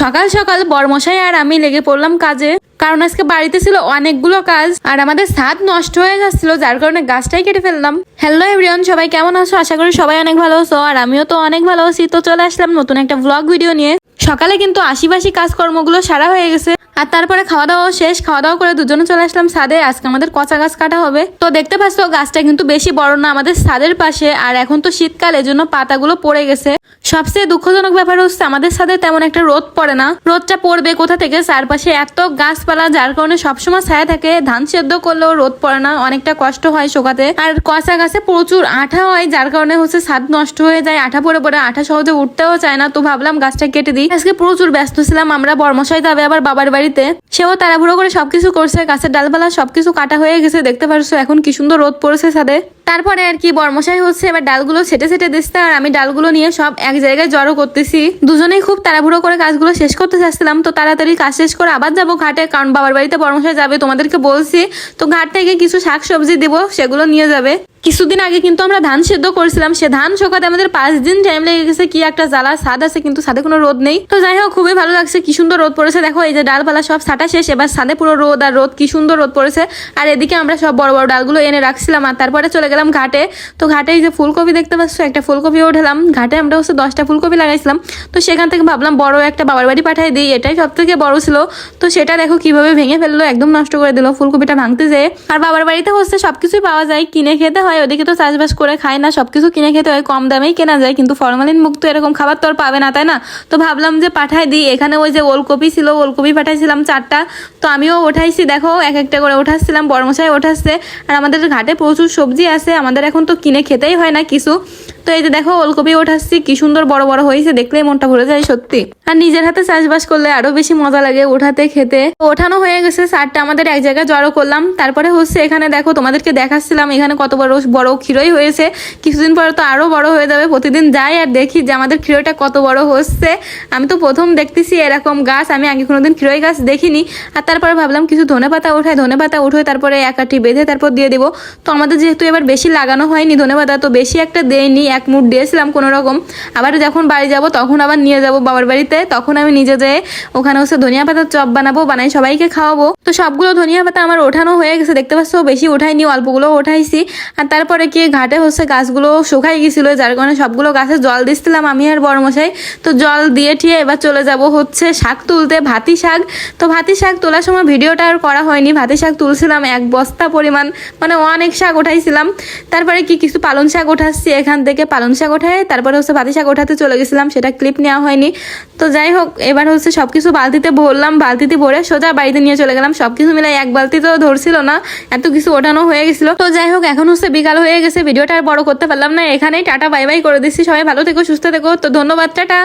সকাল সকাল বরমশাই আর আমি লেগে পড়লাম কাজে। কারণ আজকে বাড়িতে ছিল অনেকগুলো কাজ আর আমাদের স্বাদ নষ্ট হয়ে যাচ্ছিল, যার কারণে গাছটাই কেটে ফেললাম। হ্যালো এভরিওয়ান সবাই কেমন আছো? আশা করি সবাই অনেক ভালো আছো, আর আমিও তো অনেক ভালো আছি। তো চলে আসলাম নতুন একটা ব্লগ ভিডিও নিয়ে। সকালে কিন্তু আশিবাসী কাজকর্মগুলো সারা হয়ে গেছে। আর তারপরে খাওয়া দাওয়া শেষ। খাওয়া দাওয়া করে দুজনে চলে আসলাম ছাদে। আজকে আমাদের কচা গাছ কাটা হবে। তো দেখতে পাচ্ছ, গাছটা কিন্তু বেশি বড় না, আমাদের ছাদের পাশে। আর এখন তো শীতকাল, এজন্য পাতাগুলো পড়ে গেছে। সবচেয়ে দুঃখজনক ব্যাপার হচ্ছে, আমাদের ছাদে তেমন একটা রোদ পড়ে না। রোদটা পড়বে কোথা থেকে? চারপাশে এত গাছপালা, যার কারণে সবসময় ছায়া থাকে। ধান সেদ্ধ করলেও রোদ পড়ে না, অনেকটা কষ্ট হয় শোকাতে। আর কচা গাছে প্রচুর আঠা হয়, যার কারণে হচ্ছে স্বাদ নষ্ট হয়ে যায়। আঠা পড়ে পড়ে, আঠা সহজে উঠতেও চায় না। তো ভাবলাম গাছটা কেটে দিই। আজকে প্রচুর ব্যস্ত ছিলাম, আমরা বর্মশাই যাবে আবার বাবার বাড়িতে। সেও তাড়াহুড়ো করে সবকিছু করছে, গাছের ডালপালা সবকিছু কাটা হয়ে গেছে, দেখতে পারছ এখন কি সুন্দর রোদ পড়েছে সাথে তারপরে আর কি, বর্মশাই হচ্ছে, এবার ডালগুলো ছেটে ছেটে দিচ্ছে, আর আমি ডালগুলো নিয়ে সব এক জায়গায় জড়ো করতেছি। দুজনেই খুব তাড়াহুড়ো করে কাজগুলো শেষ করতে চাচ্ছিলাম, তো তাড়াতাড়ি কাজ শেষ করে আবার যাব ঘাটে, কারণ বাবার বাড়িতে বর্মশাই যাবে, তোমাদেরকে বলছি, তো ঘাট থেকে কিছু শাক সবজি দিব, সেগুলো নিয়ে যাবে। কিছুদিন আগে কিন্তু আমরা ধান সেদ্ধ করেছিলাম। সে ধান শোকাতে আমাদের পাঁচ দিন টাইম লেগে গেছে। কি একটা জ্বালা, স্বাদ আছে, কিন্তু সাদে কোনো রোদ নেই। তো যাই হোক, খুবই ভালো লাগছে। কি সুন্দর রোদ পড়েছে। দেখো, এই যে ডালপালা সব ছাটা শেষ। এবার সাদে পুরো রোদ আর রোদ, কি সুন্দর রোদ পড়েছে। আর এদিকে আমরা সব বড় বড় ডালগুলো এনে রাখছিলাম। আর তারপরে চলে গেলাম ঘাটে। তো ঘাটে এই যে ফুলকপি দেখতে পাচ্ছ, একটা ফুলকপি উঠালাম। ঘাটে আমরা হচ্ছে দশটা ফুলকপি লাগাইছিলাম। তো সেখান থেকে ভাবলাম, বড় একটা বাবার বাড়ি পাঠাই দিই। এটাই সব থেকে বড় ছিল। তো সেটা দেখো, কীভাবে ভেঙে ফেলল, একদম নষ্ট করে দিল। ফুলকপিটা ভাঙতে যেয়ে। আর বাবার বাড়িতে হচ্ছে সবকিছুই পাওয়া যায়। কিনে খেতে হয় ওদিকে তো চাষবাস করে খায় না সব কিছু কিনে খেতে হয়, কম দামেই কেনা যায়, কিন্তু ফরমালিন মুক্ত এরকম খাবার তো আর পাবে না, তাই না? তো ভাবলাম যে পাঠাই দিই, এখানে ওই যে ওলকপি ছিল, ওলকপি পাঠাইছিলাম চারটা, তো আমিও ওঠাইছি, দেখো এক একটা করে ওঠাচ্ছিলাম, বড়মশাই ওঠাচ্ছে, আর আমাদের ঘাটে প্রচুর সবজি আছে, আমাদের এখন তো কিনে খেতেই হয় না কিছু তো এই যে দেখো, ওলকপি ওঠাচ্ছি, কি সুন্দর বড় বড় হয়েছে, দেখলেই মনটা ভরে যায় সত্যি। আর নিজের হাতে চাষবাস করলে আরও বেশি মজা লাগে ওঠাতে, খেতে। ওঠানো হয়ে গেছে, সারটা আমাদের এক জায়গায় জড়ো করলাম। তারপরে হচ্ছে এখানে দেখো, তোমাদেরকে দেখাচ্ছিলাম, এখানে কত বড় বড় ক্ষীরই হয়েছে। কিছুদিন পরে তো আরও বড় হয়ে যাবে, প্রতিদিন যাই আর দেখি যে আমাদের ক্ষীরটা কত বড় হচ্ছে। আমি তো প্রথম দেখতেছি এরকম গাছ, আমি আগে কোনোদিন ক্ষীরই গাছ দেখিনি। আর তারপরে ভাবলাম কিছু ধনে পাতা ওঠায় ধনে পাতা উঠে তারপরে একাটি বেঁধে তারপর দিয়ে দিব। তো আমাদের যেহেতু এবার বেশি লাগানো হয়নি ধনে পাতা, তো বেশি একটা দেয়নি এক মুঠ দিয়েছিলাম কোনো রকম। আবার যখন বাড়ি যাব, তখন আবার নিয়ে যাব বাবার বাড়িতে। তখন আমি নিজে যেয়ে ওখানে হচ্ছে ধনিয়া পাতার চপ বানাবো, বানাই সবাইকে খাওয়াবো। তো সবগুলো ধনিয়া পাতা আমার ওঠানো হয়ে গেছে। দেখতে পাচ্ছ, বেশি ওঠাইনি অল্পগুলো ওঠাইছি আর তারপরে কি, ঘাটে হচ্ছে গাছগুলো শুকাই গেছিল, যার কারণে সবগুলো গাছে জল দিচ্ছিলাম আমি আর বড়মশাই। তো জল দিয়ে ঠিয়ে এবার চলে যাব হচ্ছে শাক তুলতে, ভাতি শাক। তো ভাতি শাক তোলার সময় ভিডিওটা আর করা হয়নি। ভাতি শাক তুলছিলাম এক বস্তা পরিমাণ মানে অনেক শাক উঠাইছিলাম। তারপরে কি, কিছু পালং শাক উঠাচ্ছি এখান থেকে। পালং শাক ওঠায়, তারপরে হচ্ছে ভাতি শাক ওঠাতে চলে গেছিলাম, সেটা ক্লিপ নেওয়া হয়নি। তো যাই হোক, এবার হচ্ছে সব কিছু বালতিতে ভরলাম, বালতিতে ভরে সোজা বাড়িতে নিয়ে চলে গেলাম। সব কিছু মিলে এক বালতি তো ধরছিল না, এত কিছু ওঠানো হয়ে গেছিল। তো যাই হোক, এখন হচ্ছে বিকাল হয়ে গেছে, ভিডিওটা আর বড় করতে পারলাম না। এখানেই টাটা, বাই বাই করে দিচ্ছি। সবাই ভালো থেকো, সুস্থ থেকো। তো ধন্যবাদ, টাটা।